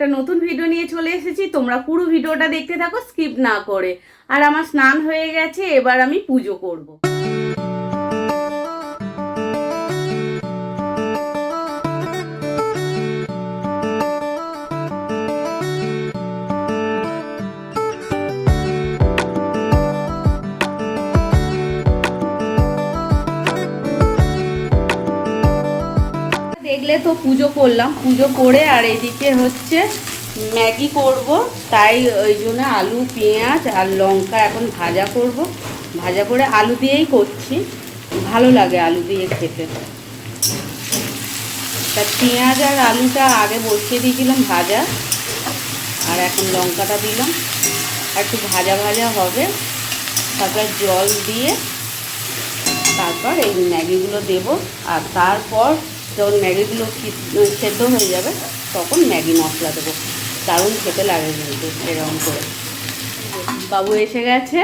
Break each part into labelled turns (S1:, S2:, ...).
S1: একটা নতুন ভিডিও নিয়ে চলে এসেছি তোমরা পুরো ভিডিওটা দেখতে থাকো স্কিপ না করে আর আমার স্নান হয়ে গেছে, এবার আমি পুজো করব। দেখলে তো পুজো করলাম। পুজো করে আর এদিকে হচ্ছে ম্যাগি করব, তাই ওই জন্য আলু, পেঁয়াজ আর লঙ্কা এখন ভাজা করব। ভাজা করে আলু দিয়েই করছি। ভালো লাগে আলু দিয়ে খেতে। তা পেঁয়াজ আর আলুটা আগে বসিয়ে দিয়েছিলাম ভাজা, আর এখন লঙ্কাটা দিলাম। একটু ভাজা ভাজা হবে। তারপর জল দিয়ে তারপর এই ম্যাগিগুলো দেব। আর তারপর যখন ম্যাগিগুলো সেদ্ধ হয়ে যাবে তখন ম্যাগি মশলা দেবো। দারুণ খেতে লাগে কিন্তু এরকম করে। বাবু এসে গেছে।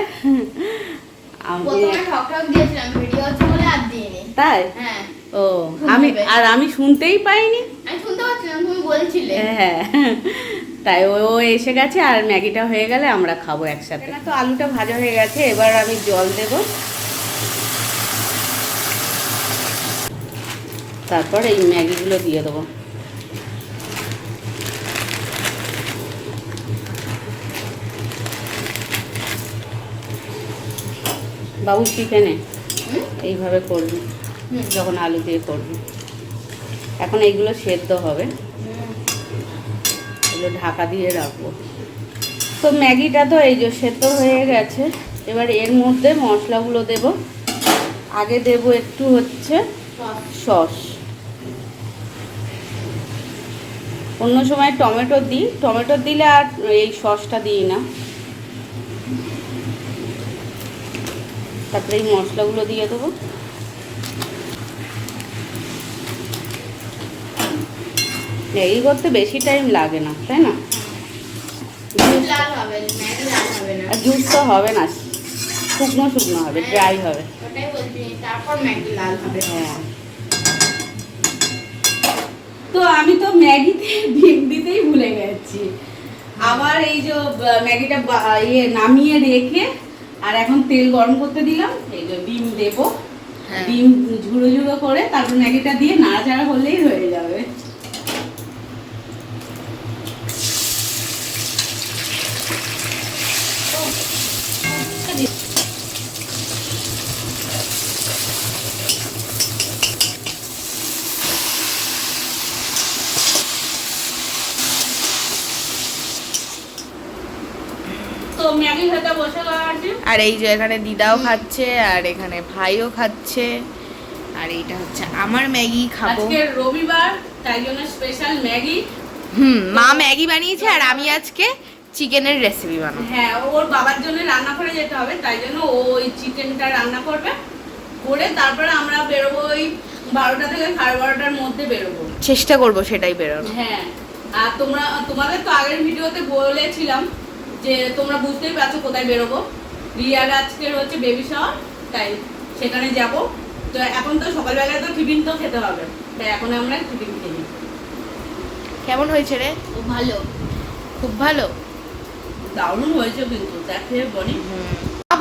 S1: তাই?
S2: হ্যাঁ।
S1: ও আমি আর আমি শুনতেই পাইনি।
S2: আমি শুনতে পাচ্ছিলাম তুমি বলছিলে।
S1: হ্যাঁ। তাই ও ও এসে গেছে আর ম্যাগিটা হয়ে গেলে আমরা খাব একসাথে। তো আলুটা ভাজা হয়ে গেছে এবার আমি জল দেব। তারপর এই ম্যাগিগুলো দিয়ে দেবো। বাবু চিকেনে? এইভাবে করবি। যখন আলু দিয়ে করবি। এখন এইগুলো সেদ্ধ হবে। এগুলো ঢাকা দিয়ে রাখব। তো ম্যাগিটা তো এই যে সেদ্ধ হয়ে গেছে। এবার এর মধ্যে মশলাগুলো দেব। আগে দেব একটু হচ্ছে সস। অন্য সময় টমেটো দিই। টমেটো দিলে আর এই সসটা দিই না। তারপরে এই মশলাগুলো দিয়ে দেবো। ম্যাগি করতে বেশি টাইম লাগে না তাই না? আর জুস তো হবে না শুকনো শুকনো হবে ড্রাই
S2: লাল হবে।
S1: হ্যাঁ। তো ম্যাগিতে ডিম দিতেই ভুলে গেছি। আবার এই যে ম্যাগিটা ইয়ে নামিয়ে রেখে আর এখন তেল গরম করতে দিলাম এই যে ডিম দেবো।
S2: হ্যাঁ।
S1: ডিম ঝুড়ো ঝুড়ো করে তারপর ম্যাগিটা দিয়ে নাড়াচাড়া হলেই হয়ে যাবে।
S2: আর এই যে এখানে দিদাও খাচ্ছে আর এখানে ভাইও খাচ্ছে আর এইটা হচ্ছে আমার ম্যাগি খাব।
S1: আজকে রবিবার তাই জন্য স্পেশাল ম্যাগি।
S2: হুম মা ম্যাগি বানিয়েছে আর আমি আজকে চিকেনের রেসিপি বানাবো।
S1: হ্যাঁ ওর বাবার জন্য রান্না করে যেতে হবে তাই জন্য ও ওই চিকেনটা রান্না করবে। করে তারপরে আমরা বেরোবো ওই বারোটা থেকে সাড়ে বারোটার মধ্যে বেরোবো।
S2: চেষ্টা করব সেটাই বেরোনো
S1: হ্যাঁ আর তোমরা তোমাদের তো আগের ভিডিওতে বলেছিলাম যে তোমরা বুঝতেই পারছ কোথায় বেরোবো। রিয়ার আজকের হচ্ছে বেবি শাওয়ার তাই সেখানে যাব। তো এখন তো সকালবেলায় তো টিফিন তো খেতে হবে তাই এখন আমরা টিফিন খেয়ে
S2: কেমন হয়েছে রে?
S3: খুব ভালো।
S2: খুব ভালো?
S1: দারুণ হয়েছে কিন্তু দেখে বনি।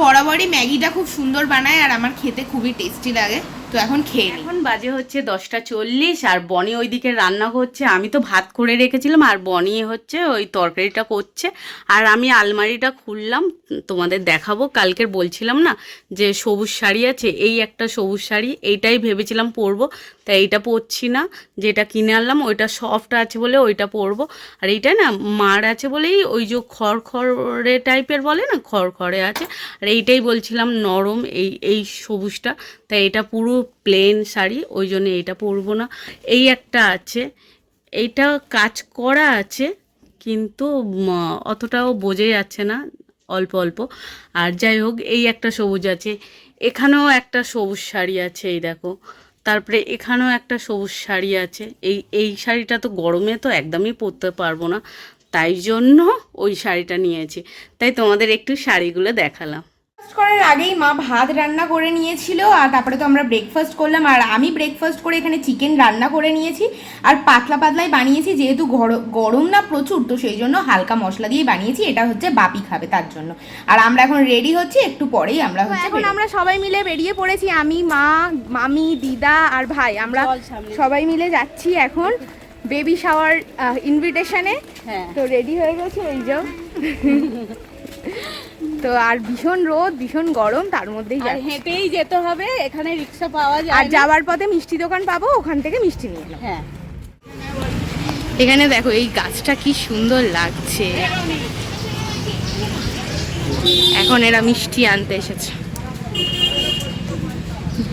S2: বরাবরই ম্যাগিটা খুব সুন্দর বানায় আর আমার খেতে খুবই টেস্টি লাগে। তো এখন খেয়ে
S1: এখন বাজে হচ্ছে দশটা চল্লিশ, আর বনি ওইদিকে রান্না করছে। আমি তো ভাত করে রেখেছিলাম, আর বনি হচ্ছে ওই তরকারিটা করছে। আর আমি আলমারিটা খুললাম, তোমাদের দেখাবো। কালকের বলছিলাম না যে সবুজ শাড়ি আছে, এই একটা সবুজ শাড়ি, এইটাই ভেবেছিলাম পরবো। তাই এইটা পরছি না, যেটা কিনে আনলাম, ওইটা সফট আছে বলে ওইটা পরবো। আর এইটা না মার আছে বলেই ওই যে খড়খড়ে টাইপের বলে না, খড়খড়ে আছে। আর এইটাই বলছিলাম নরম এই এই সবুজটা। তাই এটা পুরো প্লেন শাড়ি, ওই জন্য এইটা পরবো না। এই একটা আছে, এইটা কাজ করা আছে, কিন্তু অতটাও বোঝা যাচ্ছে না, অল্প অল্প। আর যাই হোক, এই একটা সবুজ আছে, এখানেও একটা সবুজ শাড়ি আছে, এই দেখো। তারপরে এখানেও একটা সবুজ শাড়ি আছে, এই এই শাড়িটা তো গরমে তো একদমই পরতে পারব না, তাই জন্য ওই শাড়িটা নিয়েছি। তাই তোমাদের একটু শাড়িগুলো দেখালাম।
S2: করার আগেই মা ভাত রান্না করে নিয়েছিল আর তারপরে তো আমরা ব্রেকফাস্ট করলাম। আর আমি ব্রেকফাস্ট করে এখানে চিকেন রান্না করে নিয়েছি আর পাতলা পাতলাই বানিয়েছি যেহেতু গরম না প্রচুর তো সেই জন্য হালকা মশলা দিয়ে বানিয়েছি। এটা হচ্ছে বাপি খাবে তার জন্য। আর আমরা এখন রেডি হচ্ছি একটু পরেই আমরা
S3: এখন আমরা সবাই মিলে বেরিয়ে পড়েছি। আমি মা মামি দিদা আর ভাই। আমরা সবাই মিলে যাচ্ছি এখন বেবি শাওয়ার ইনভিটেশনে
S1: হ্যাঁ।
S3: তো রেডি হয়ে গেছে এই যে তো আর ভীষণ রোদ ভীষণ গরম তার মধ্যেই
S1: আর হেঁটেই যেতে হবে এখানে রিক্সা পাওয়া যায়
S3: আর যাওয়ার পথে মিষ্টি দোকান পাবো ওখান থেকে মিষ্টি নিয়ে নেব।
S1: হ্যাঁ।
S2: এখানে দেখো এই গাছটা কি সুন্দর লাগছে। এখন এরা মিষ্টি আনতে এসেছে।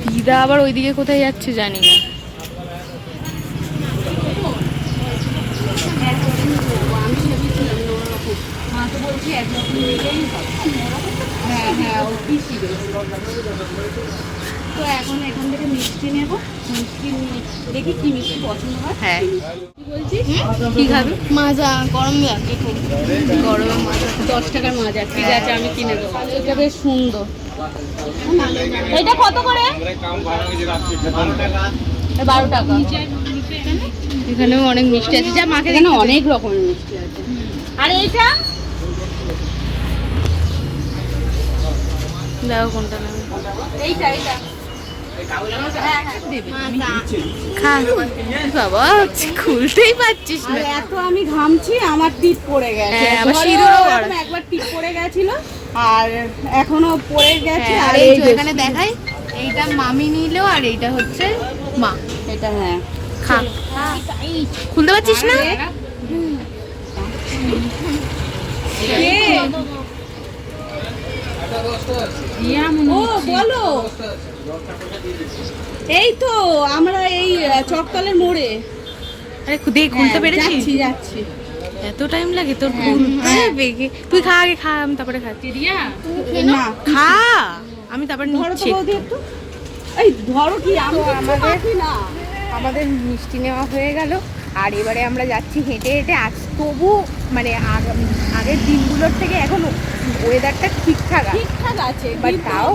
S2: দিদা আবার ওইদিকে কোথায় যাচ্ছে জানি না।
S1: হ্যাঁ হ্যাঁ ও তো এখন এখান থেকে মিষ্টি নেব মিষ্টি দেখি। কি মিষ্টি পছন্দ হয়
S2: হ্যাঁ
S1: কি
S2: খাবে
S3: মাজা গরম লাগে
S2: গরমে মাজা
S1: দশ টাকার মাজা ঠিক আছে আমি কিনে দেবো। এটা বেশ সুন্দর। এটা কত করে? বারো টাকা।
S2: এখানেও অনেক মিষ্টি আছে। যা মাকে
S1: এখানে অনেক রকমের মিষ্টি আছে। আর এইটা?
S2: দেখো কোনটা নেবে? বাবা খুলতেই পারছিস না।
S1: এত আমি ঘামছি আমার টিপ পড়ে গেছে।
S2: হ্যাঁ,
S1: একবার টিপ পড়ে গেছিল আর এখনও পড়ে গেছে
S2: হ্যাঁ,
S1: আর
S2: আর
S1: এই
S2: এখানে দেখাই এইটা মামি নিল আর এইটা হচ্ছে মা।
S1: এটা হ্যাঁ।
S2: খা। খুলতে পারছিস না?
S1: বলো। এই তো আমরা এই চকতলের মোড়ে।
S2: আরে দেখ খুলতে
S1: হ্যাঁ,
S2: পেরেছিস?
S1: যাচ্ছি যাচ্ছি।
S2: এত টাইম লাগে তোর খুলতে বেগে। তুই খা আগে খা আমি তারপরে খাচ্ছি
S1: না
S2: খা আমি তারপর
S1: ধরো
S2: নিচ্ছি।
S1: একটু। এই ধরো কি
S3: আমাদের-
S1: না।
S3: আমাদের মিষ্টি নেওয়া হয়ে গেল। আর এবারে আমরা যাচ্ছি হেঁটে হেঁটে। আজ তবু মানে আগ- আগের দিনগুলোর থেকে এখন ওয়েদারটা ঠিকঠাক
S1: ঠিকঠাক আছে। কিন্তু
S3: তাও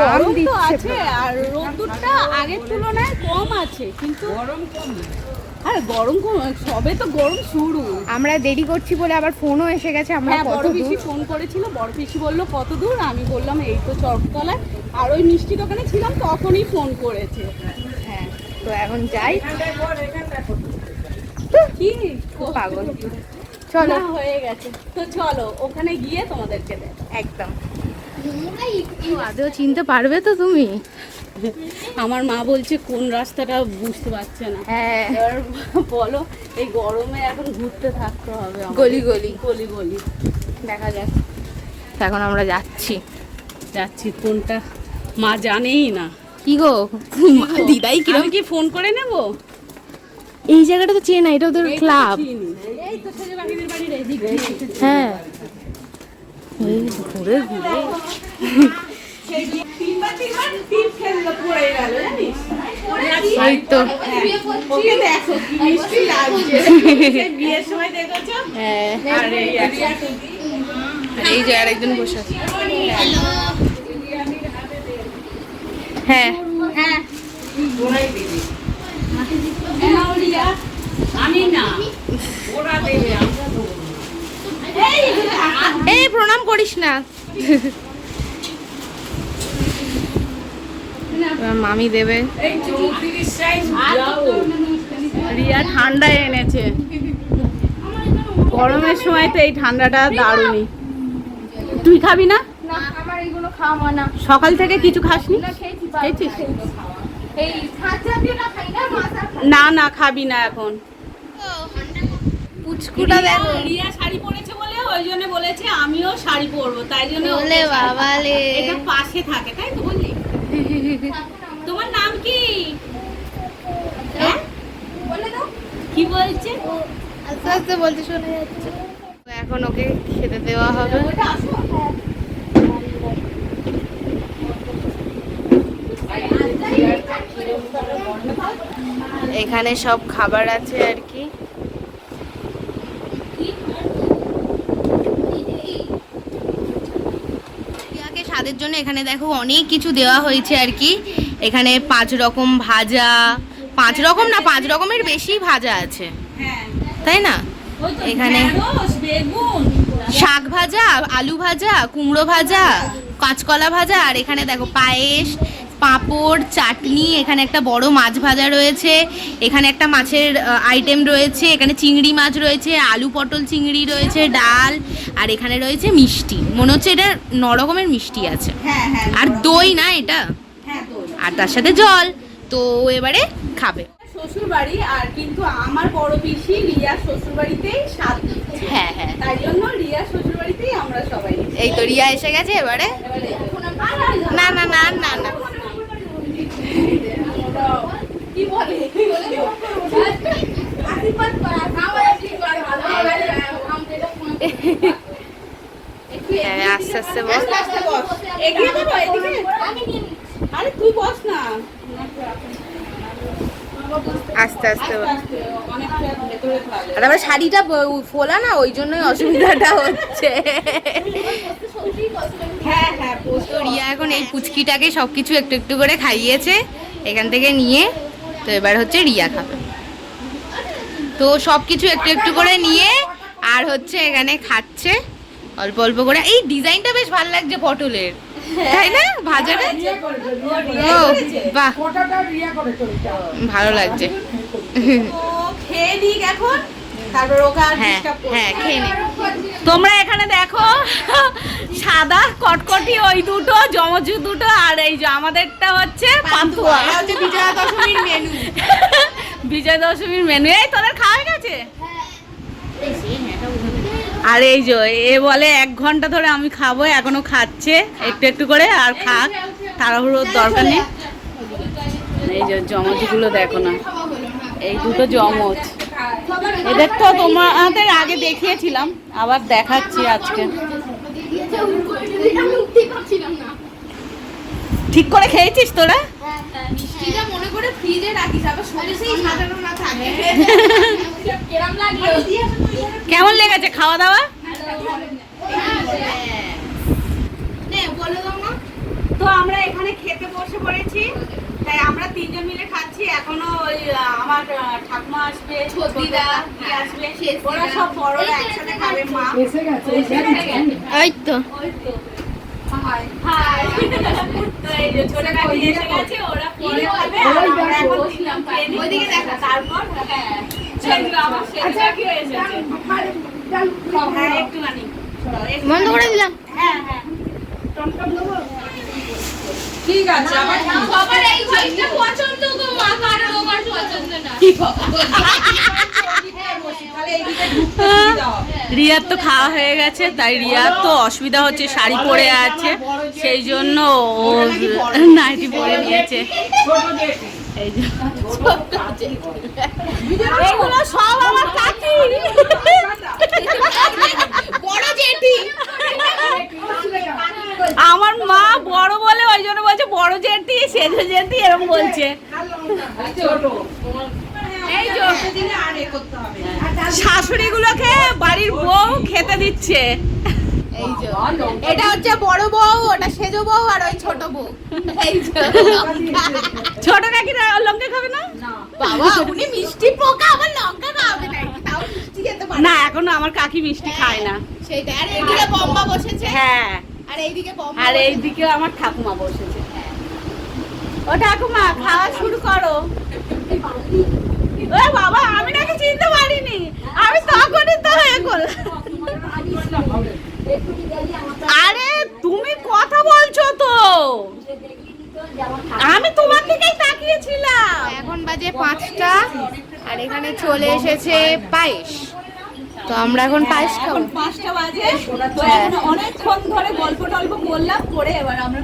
S1: গরম
S3: ঘাম
S1: তো
S3: দিচ্ছে।
S1: আছে আর রোদ্দুরটা আগের তুলনায় কম আছে কিন্তু গরম কম আর গরম কম সবে তো গরম শুরু।
S3: আমরা দেরি করছি বলে আবার ফোনও এসে গেছে আমরা
S1: হ্যাঁ
S3: কত
S1: বড় পিসি ফোন করেছিল বড় পিসি বলল কত দূর? আমি বললাম এই তো চরকতলায় আর ওই মিষ্টি দোকানে ছিলাম তখনই ফোন করেছে।
S3: হ্যাঁ তো এখন যাই।
S1: কি?
S3: খুব পাগল। চলো।
S1: হয়ে গেছে। তো চলো ওখানে গিয়ে তোমাদেরকে দেখ।
S3: একদম। আদৌ চিনতে পারবে তো তুমি?
S1: আমার মা বলছে কোন রাস্তাটা বুঝতে পারছে না।
S3: হ্যাঁ।
S1: বলো এই গরমে এখন ঘুরতে থাকতে হবে
S3: গলি গলি।
S1: গলি গলি।
S3: দেখা যাক। এখন আমরা যাচ্ছি।
S1: যাচ্ছি কোনটা মা জানেই না।
S3: কি গো? দিদাই কি
S1: কি ফোন করে নেব?
S3: এই জায়গাটা তো চেনা এটা ওদের ক্লাব। হ্যাঁ। এই ঘুরে ঘুরে এই তো হ্যাঁ।
S1: আর
S3: যে আরেকজন বসে আছে। হ্যাঁ।
S1: হ্যাঁ হ্যাঁ, ওলিয়া। আমি না ওরা দেবে আমরা দেবো না। এই,
S3: করিস না। মামি দেবে।
S1: রিয়া ঠান্ডা এনেছে। গরমের সময় তো এই ঠান্ডাটা দারুণই। তুই খাবি না? সকাল থেকে কিছু খাসনি? খেয়েছিস?
S3: না
S1: না খাবি না এখন।
S3: পুচকুটা দেখো।
S1: রিয়া শাড়ি পরেছে বলে ওই জন্য বলেছে আমিও শাড়ি পরবো তাই জন্য শাড়ি-
S3: বাবা লে।
S1: এটা পাশে থাকে তাই তো বললি? তোমার নাম কি? হ্যাঁ? কি বলছে?
S3: আস্তে আস্তে বলতে শোনা যাচ্ছে। এখন ওকে খেতে দেওয়া হবে। এখানে সব খাবার আছে আর কি।
S2: আমাদের জন্য এখানে দেখো অনেক কিছু দেওয়া হয়েছে আর কি। এখানে পাঁচ রকম ভাজা, পাঁচ রকম না, পাঁচ রকমের বেশি ভাজা আছে। তাই না? এখানে শাক ভাজা, আলু ভাজা, কুমড়ো ভাজা, কাঁচকলা ভাজা, আর এখানে দেখো পায়েস পাঁপড় চাটনি এখানে একটা বড় মাছ ভাজা রয়েছে এখানে একটা মাছের আইটেম রয়েছে এখানে চিংড়ি মাছ রয়েছে আলু পটল চিংড়ি রয়েছে ডাল আর এখানে রয়েছে মিষ্টি। মনে হচ্ছে এটা ন রকমের মিষ্টি আছে।
S1: হ্যাঁ হ্যাঁ
S2: আর দই না এটা?
S1: হ্যাঁ
S2: আর তার সাথে জল। তো এবারে খাবে।
S1: শ্বশুর বাড়ি আর কিন্তু আমার বড় পিসি রিয়া শ্বশুর বাড়িতেই সাত
S2: হ্যাঁ হ্যাঁ।
S1: তাই জন্য রিয়া শ্বশুর বাড়িতেই আমরা সবাই
S2: এই তো রিয়া এসে গেছে এবারে না না না না
S1: কি বলে
S2: হ্যাঁ, আস্তে আস্তে বল
S1: এগিয়ে দেবো এদিকে? আরে তুই বস না।
S2: আস্তে আস্তে আর আমার শাড়িটা ফোলা না ওই জন্যই অসুবিধাটা হচ্ছে।
S1: হ্যাঁ হ্যাঁ
S2: তো রিয়া এখন এই পুচকিটাকে সব কিছু একটু একটু করে খাইয়েছে। এখান থেকে নিয়ে তো এবার হচ্ছে রিয়া খাবে। তো সব কিছু একটু একটু করে নিয়ে আর হচ্ছে এখানে খাচ্ছে। অল্প অল্প করে। এই ডিজাইনটা বেশ ভালো লাগছে পটলের। তাই না? ভাজাটা ও বাহ। ভালো লাগছে।
S1: খেয়ে নিক এখন। তারপর ওকে আর
S2: হ্যাঁ হ্যাঁ খেয়ে নে
S1: তোমরা এখানে দেখো সাদা কটকটি ওই দুটো জমজু দুটো আর এই যে আমাদেরটা হচ্ছে পান্তুয়া।
S2: এটা হচ্ছে বিজয়া দশমীর মেনু
S1: বিজয় দশমীর মেনু এই তোদের খাওয়া হয়ে গেছে? আর এই যে, এ বলে এক ঘণ্টা ধরে আমি খাব, এখনও খাচ্ছে। একটু একটু করে আর খাক, তাড়াহুড়োর দরকার নেই। এই যে, জমজগুলো দেখো না। এই দুটো জমজ। এদের তো তোমাদের আগে দেখিয়েছিলাম, আবার দেখাচ্ছি আজকে। ঠিক করে খেয়েছিস তোরা?
S2: মিষ্টিটা মনে করে ফ্রিজে রাখিস আবার সরে সেই সাজানো না থাকে।
S1: কেমন লেগেছে খাওয়া দাওয়া?
S2: নে বলে দাও
S1: তো আমরা এখানে খেতে বসে পড়েছি তাই আমরা তিনজন মিলে খাচ্ছি। এখনও ওই আমার ঠাকুমা আসবে
S2: ছোটদিদা,
S1: ছোট আসবে। ওরা সব বড়রা একসাথে খাবে মা।
S2: এই তো।
S1: হাই তো এই যে ছোট কাকি এসে গেছে ওরা পরে খাবে আমরা এখন তিনজন
S2: ওইদিকে দেখো।
S1: তারপর হ্যাঁ আমার শেষ বাকি হয়ে একটুখানি।
S2: বন্ধ করে দিলাম।
S1: হ্যাঁ হ্যাঁ।
S2: সবার এই ভয়েসটা পছন্দ গো মা পছন্দ না।
S1: রিয়ার তো খাওয়া হয়ে গেছে তাই রিয়ার তো অসুবিধা হচ্ছে শাড়ি পরে আছে সেই জন্য ও নাইটি পরে নিয়েছে। এগুলো সব আমার কাকি।
S2: বড় জেঠি।
S1: আমার মা বড় বলে ওই জন্য বলছে বড় জেঠি সেজ জেঠি এরকম বলছে। শাশুড়ি গুলোকে বাড়ির বউ খেতে দিচ্ছে।
S2: এটা হচ্ছে বড় বউ ওটা সেজো বউ আর ওই ছোট বউ। এই যে
S1: ছোট কাকিরা লঙ্কা খাবে না?
S2: বাবা উনি মিষ্টি পোকা আবার লঙ্কা খাবে না তাও মিষ্টি খেতে পারে।
S1: না এখনও আমার কাকি মিষ্টি খায় না।
S2: সেইটা আর এইদিকে বম্বা বসেছে?
S1: হ্যাঁ।
S2: আর এইদিকে
S1: আমার ঠাকুমা বসেছে। ও ঠাকুমা খাওয়া শুরু করো। ও বাবা আমি নাকি চিনতে পারিনি। আমি তখনই তো হয়ে আরে তুমি কথা বলছো তো। আমি তোমার দিকেই তাকিয়েছিলাম।
S2: এখন বাজে পাঁচটা আর এখানে চলে এসেছে পায়েস। তো আমরা এখন পায়েস খাব।
S1: এখন পাঁচটা বাজে। তো
S2: হ্যাঁ।
S1: এখন অনেকক্ষণ ধরে গল্প টল্প করলাম করে এবার আমরা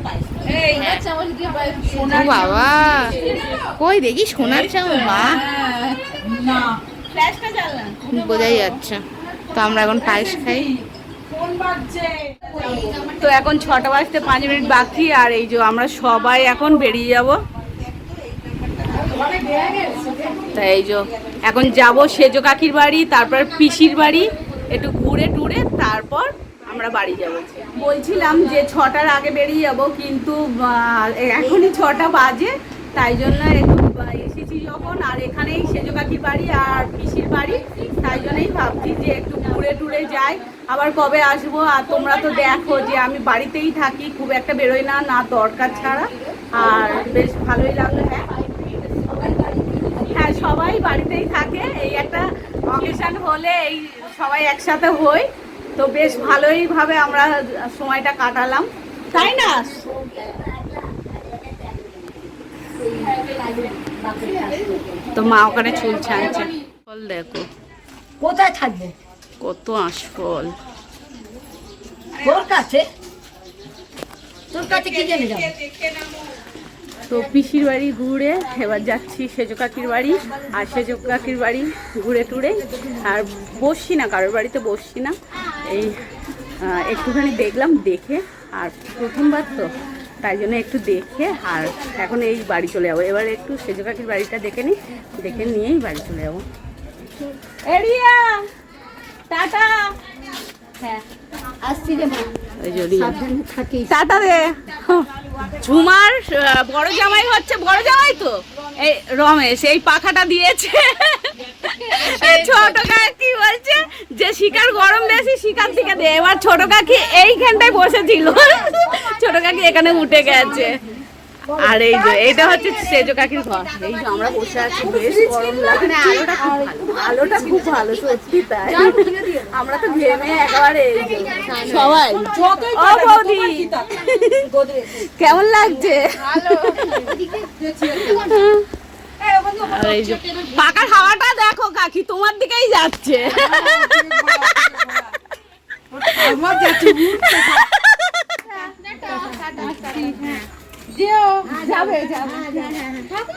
S2: ও বাবা। কই দেখি সোনার চামচ মা?
S1: না। ফ্ল্যাশটা জ্বালা
S2: বোঝাই যাচ্ছে। তো আমরা এখন পায়েস খাই।
S1: তো এখন ছটা বাজতে পাঁচ মিনিট বাকি আর এই যে আমরা সবাই এখন বেরিয়ে যাব। তাই এই যে, এখন যাব সেজো কাকির বাড়ি, তারপর পিসির বাড়ি, একটু ঘুরে টুরে, তারপর আমরা বাড়ি যাব। বলছিলাম যে ছটার আগে বেরিয়ে যাব, কিন্তু এখনই ছটা বাজে, তাই জন্য একটু এসেছি যখন, আর এখানেই সেজো কাকির বাড়ি আর পিসির বাড়ি, তাই জন্যই ভাবছি যে একটু ঘুরে টুরে যাই। আবার কবে আসব, আর তোমরা তো দেখো যে আমি বাড়িতেই থাকি, খুব একটা বেরোই না না দরকার ছাড়া, আর বেশ ভালোই লাগল হ্যাঁ হ্যাঁ। সবাই বাড়িতেই থাকে। এই একটা অকেশন হলে এই সবাই একসাথে হই। তো বেশ ভালোই ভাবে আমরা সময়টা কাটালাম। তাই না? তো মা ওখানে চুল ছাড়ছে। ফল দেখো।
S4: কোথায় থাকবে?
S1: কত আঁশফল।
S4: তোর কাছে? তোর কাছে কি জেনে যাবে?
S1: তো পিসির বাড়ি ঘুরে, এবার যাচ্ছি সেজো কাকির বাড়ি আর সেজো কাকির বাড়ি ঘুরে টুরে। আর বসছি না, কারোর বাড়িতে বসছি না। এই একটুখানি দেখলাম, দেখে, আর প্রথমবার তো, তাই জন্য একটু দেখে, আর এখন এই বাড়ি চলে যাব। এবার একটু সেজো কাকির বাড়িটা দেখে নিই, দেখে নিয়েই বাড়ি চলে যাব। এরিয়া! টাটা! টাটা রে। ঝুমার বড় জামাই হচ্ছে বড় জামাই তো? এই রমেশ এই পাখাটা দিয়েছে। ছোট কাকি বলছে? যে শিকার গরম বেশি শিকার দিকে দে। এবার ছোট কাকি এইখানটায় বসেছিল। ছোট কাকি এখানে উঠে গেছে। আর এই যে এটা হচ্ছে সেজো কাকির ঘর। এই যে আমরা বসে আছি বেশ গরম আলোটা খুব ভালো। আলোটা খুব ভালো সত্যি তাই। আমরা তো ঘেমে একেবারে। সবাই। ও বৌদি। কেমন লাগছে? পাকার হাওয়াটা দেখো কাকি তোমার দিকেই যাচ্ছে।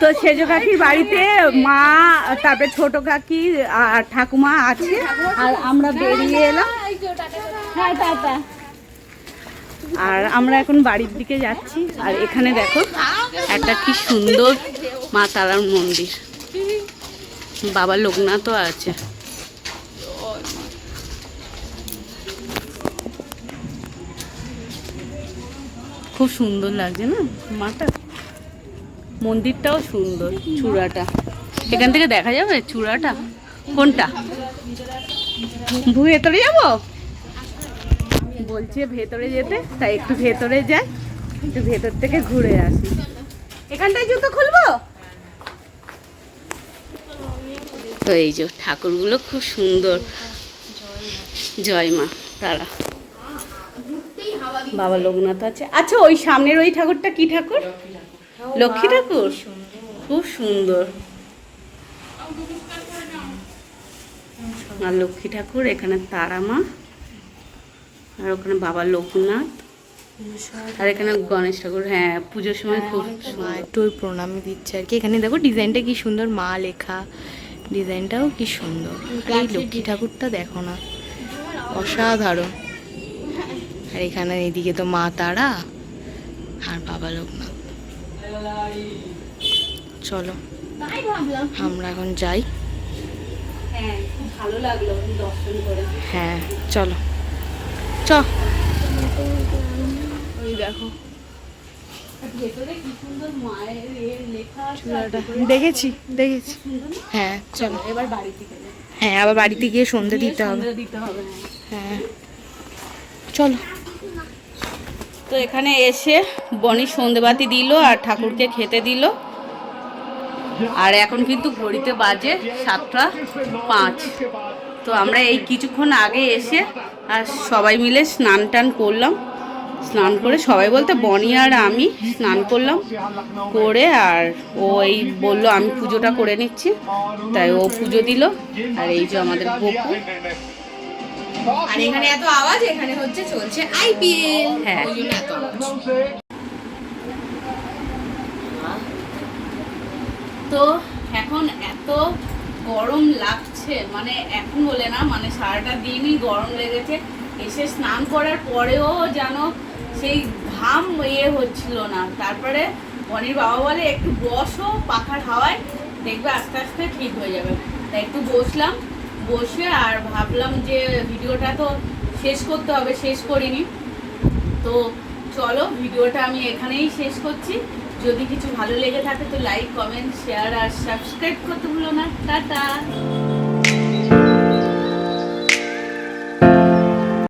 S1: তো সেজো কাকির বাড়িতে মা তারপরে ছোট কাকি আর ঠাকুমা আছে। আর আমরা বেরিয়ে এলাম। হ্যাঁ টাটা আর আমরা এখন বাড়ির দিকে যাচ্ছি। আর এখানে দেখো একটা কি সুন্দর মা তারার মন্দির। বাবা লোকনাথও আছে। খুব সুন্দর লাগছে না? মাটা? মন্দিরটাও সুন্দর, চূড়াটা। এখান থেকে দেখা যাবে চূড়াটা? কোনটা? ভেতরে যাব? বলছে ভেতরে যেতে, তাই একটু ভেতরে যাই, একটু ভেতর থেকে ঘুরে আসি। এখানটায় জুতো খুলবো? তো এই যে ঠাকুরগুলো খুব সুন্দর। জয় মা। তারা। বাবা লোকনাথ আছে। আচ্ছা ওই সামনের ওই ঠাকুরটা কি ঠাকুর? লক্ষ্মী ঠাকুর। খুব সুন্দর। আর লক্ষ্মী ঠাকুর এখানে তারা মা আর ওখানে বাবা লোকনাথ আর এখানে গণেশ ঠাকুর। হ্যাঁ পুজোর সময় খুব
S3: মা
S1: সুন্দর।
S3: একটু ওই দিচ্ছে আর কি। এখানে দেখো ডিজাইনটা কি সুন্দর মা লেখা। ডিজাইনটাও কি সুন্দর। এই লক্ষ্মী ঠাকুরটা দেখো না অসাধারণ। আর এখানে এদিকে তো মা তারা আর বাবা লোকনাথ। চলো আমরা এখন যাই।
S1: হ্যাঁ
S3: হ্যাঁ চলো। চ। দেখো। দেখেছি দেখেছি। হ্যাঁ চলো।
S1: এবার বাড়ি
S3: হ্যাঁ আবার বাড়িতে গিয়ে সন্ধে দিতে হবে।
S1: সন্ধ্যা দিতে হবে হ্যাঁ।
S3: হ্যাঁ। চলো।
S1: তো এখানে এসে বনি সন্ধেবাতি দিল আর ঠাকুরকে খেতে দিল। আর এখন কিন্তু ঘড়িতে বাজে সাতটা পাঁচ। তো আমরা এই কিছুক্ষণ আগে এসে আর সবাই মিলে স্নান টান করলাম। স্নান করে সবাই বলতে বনি আর আমি স্নান করলাম। করে আর ও এই বলল, আমি পুজোটা করে নিচ্ছি। তাই ও পুজো দিল। আর এই যে আমাদের গোপু।
S2: আর এখানে এত আওয়াজ এখানে হচ্ছে চলছে আইপিএল
S1: হ্যাঁ।
S2: ওই জন্য এত আওয়াজ।
S1: তো এখন এত গরম লাগছে মানে এখন বলে না মানে সারাটা দিনই গরম লেগেছে। এসে স্নান করার পরেও যেন সেই ঘাম ইয়ে হচ্ছিল না। তারপরে বনির বাবা বলে একটু বসো পাখার হাওয়ায় দেখবে আস্তে আস্তে ঠিক হয়ে যাবে। তাই একটু বসলাম বসে আর ভাবলাম যে ভিডিওটা তো শেষ করতে হবে, শেষ করিনি। তো চলো, ভিডিওটা আমি এখানেই শেষ করছি। যদি কিছু ভালো লেগে থাকে তো লাইক কমেন্ট শেয়ার আর সাবস্ক্রাইব করতে ভুলো না। টাটা!